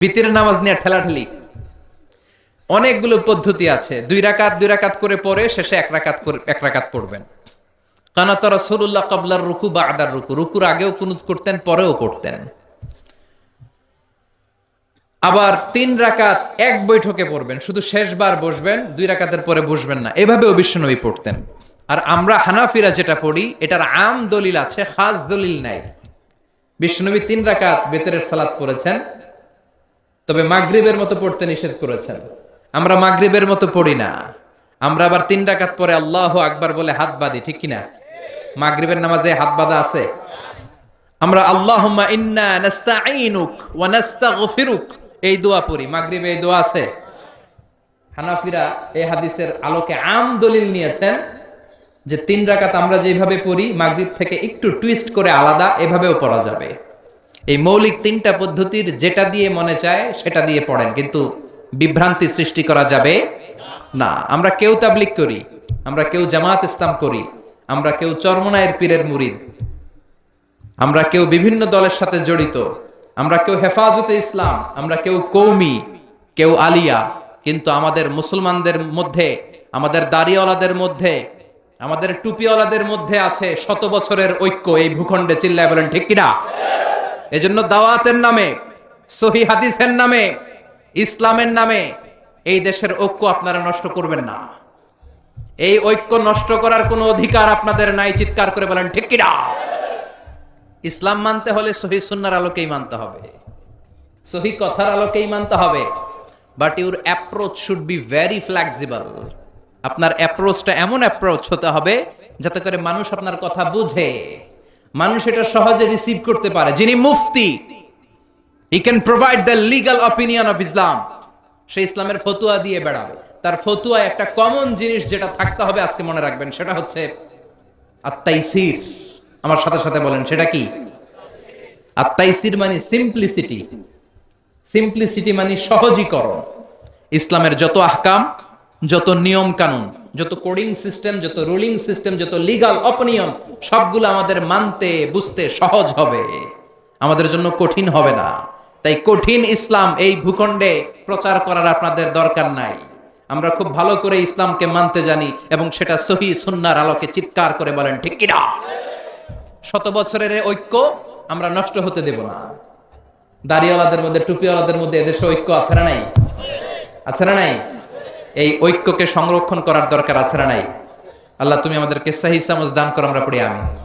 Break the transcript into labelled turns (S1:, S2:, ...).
S1: বিতির নামাজ নিয়ে ঠেলাঠেলি। অনেকগুলো পদ্ধতি আছে। দুই রাকাত দুই রাকাত করে পরে শেষে এক রাকাত এক রাকাত পড়বেন। কানাতা রসুল্লাহ কাবলার রুকু বা আদার রুকু। রুকুর আগেও কুনুত করতেন, পরেও করতেন। আবার তিন রাকাত এক বৈঠকে পড়বেন। শুধু শেষবার বসবেন, দুই রাকাতের পরে বসবেন না। এভাবেও বিশ্বনবী পড়তেন। আর আমরা হানাফিরা যেটা পড়ি, এটার আম দলিল আছে, খাস দলিল নাই। বিশ্বনবী তিন রাকাত বেতরের সালাত পড়েছেন। তবে মাগরিবের মতো পড়তে নিষেধ করেছেন। আমরা মাগরিবের মতো পড়ি না। আমরা আবার তিন রাকাত পরে আল্লাহ আকবার বলে হাত বাঁধি, ঠিক কিনা? মাগরিবের নামাজে হাত বাঁধা আছে? আমরা নাস্তাগফিরুক, এই দোয়া পড়ি। মাগরিবে এই দোয়া আছে? হানাফিরা এই হাদিসের আলোকে আম দলিল নিয়েছেন যে তিন রাকাত আমরা যেভাবে পড়ি, মাগরিব থেকে একটু টুইস্ট করে আলাদা, এভাবেও পড়া যাবে। এই মৌলিক তিনটা পদ্ধতির যেটা দিয়ে মনে চায় সেটা দিয়ে পড়েন, কিন্তু বিভ্রান্তি সৃষ্টি করা যাবে না। আমরা কেউ তাবলিক করি, আমরা কেউ জামাত ইসলাম করি, আমরা কেউ চরমনায়ের পীরের মুরিদ, আমরা কেউ বিভিন্ন দলের সাথে জড়িত, আমরা কেউ হেফাজতে ইসলাম, আমরা কেউ কৌমি, কেউ আলিয়া, কিন্তু আমাদের মুসলমানদের মধ্যে, আমাদের দাড়িওয়ালাদের মধ্যে, আমাদের টুপিওয়ালাদের মধ্যে আছে শত বছরের ঐক্য, এই ভূখণ্ডে চিল্লায় বলেন, ঠিক কিনা? এজন্য দাওয়াতের নামে, সহি হাদিসের নামে, ইসলামের নামে এই দেশের ঐক্য আপনারা নষ্ট করবেন না। এই ঐক্য নষ্ট করার কোনো অধিকার আপনাদের নাই, চিৎকার করে বলেন, ঠিক কিনা? ইসলাম মানতে হলে সহি সুন্নার আলোকেই মানতে হবে। সহি কথার আলোকেই মানতে হবে। But your approach should be very flexible আপনার অ্যাপ্রোচটা এমন অ্যাপ্রোচ হতে হবে, যাতে করে মানুষ আপনার কথা বুঝে। মানুষ এটা সহজে রিসিভ করতে পারে। যিনি মুফতি he can provide the legal opinion of Islam সে ইসলামের ফতুয়া দিয়ে বেড়াবে। তার ফতুয়া একটা কমন জিনিস যেটা থাকতে হবে আজকে মনে রাখবেন, সেটা হচ্ছে আত্মাইসির আমার সাথে সাথে বলেন, সেটা কি? আত্মাইসির মানে সিম্পলিসিটি সিম্পলিসিটি মানে সহজীকরণ। ইসলামের যত আহকাম, যত নিয়ম কানুন যত কোডিং সিস্টেম যত রুলিং সিস্টেম যত লিগাল অপিনিয়ন সবগুলো আমাদের মানতে, বুঝতে সহজ হবে। আমাদের জন্য কঠিন হবে না। তাই কঠিন ইসলাম এই ভূখণ্ডে প্রচার করার আপনাদের দরকার নাই। আমরা খুব ভালো করে ইসলামকে মানতে জানি এবং সেটা সহি সুন্নার আলোকে চিৎকার করে বলেন, ঠিক কিনা? শত বছরের ঐক্য আমরা নষ্ট হতে দেব না। দাড়িওয়ালাদের মধ্যে, টুপিওয়ালাদের মধ্যে এদেশে ঐক্য আছে না নাই? আছে না নাই? এই ঐক্যকে সংরক্ষণ করার দরকার আছে না নাই? আল্লাহ, তুমি আমাদেরকে সাহি সামজ দান করো, আমরা পড়ি আমি